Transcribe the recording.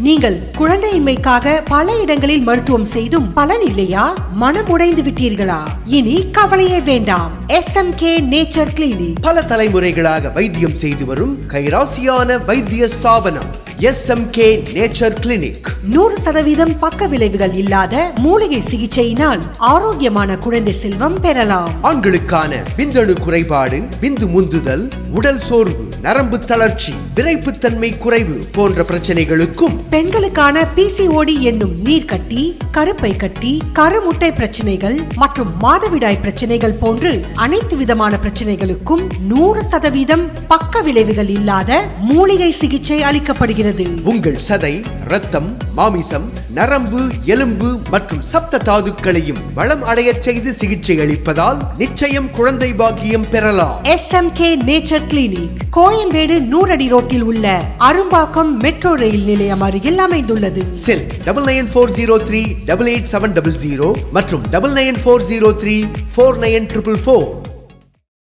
நீங்கள் குழந்தையின்மைக்காக பல இடங்களில் மருத்துவம் செய்தும் பலன் இல்லையா? மனமுடைந்து விட்டீர்களா? இனி கவலையே வேண்டாம். S M K nature clinic பல தலைமுறைகளாக வைத்தியம் செய்து வரும் கைராசியான வைத்திய ஸ்தாபனம் S M K nature clinic நூறு சதவீதம் பக்க விளைவுகள் இல்லாத மூலிகை சிகிச்சையினால் ஆரோக்கியமான குழந்தை செல்வம் பெறலாம். ஆண்களுக்கான விந்தணு குறைபாடு விந்து முந்துதல் உடல் சோர்வு நரம்பு தளர்ச்சி விரைப்புத்தன்மை குறைவு போன்ற பிரச்சனைகளுக்கும் பெண்களுக்கான பிசிஓடி என்னும் நீர்க்கட்டி கருப்பை கட்டி கருமுட்டை பிரச்சனைகள் மற்றும் மாதவிடாய் பிரச்சனைகள் போன்று அனைத்து விதமான பிரச்சனைகளுக்கும் நூறு சதவீதம் பக்க விளைவுகள் இல்லாத மூலிகை சிகிச்சை அளிக்கப்படுகிறது. உங்கள் சதை இரத்தம் மாமிசம் நரம்பு எலும்பு மற்றும் சப்த தாதுக்களையும் வளம் அடையச் செய்து சிகிச்சை அளிப்பதால் நிச்சயம் குழந்தை பாக்கியம் பெறலாம். S M K nature clinic Koyambedu நூறடி ரோட்டில் உள்ள அரும்பாக்கம் மெட்ரோ ரயில் நிலையம் அருகில் அமைந்துள்ளது. Cell double nine four zero three double eight seven double zero மற்றும் double nine four zero three four nine triple four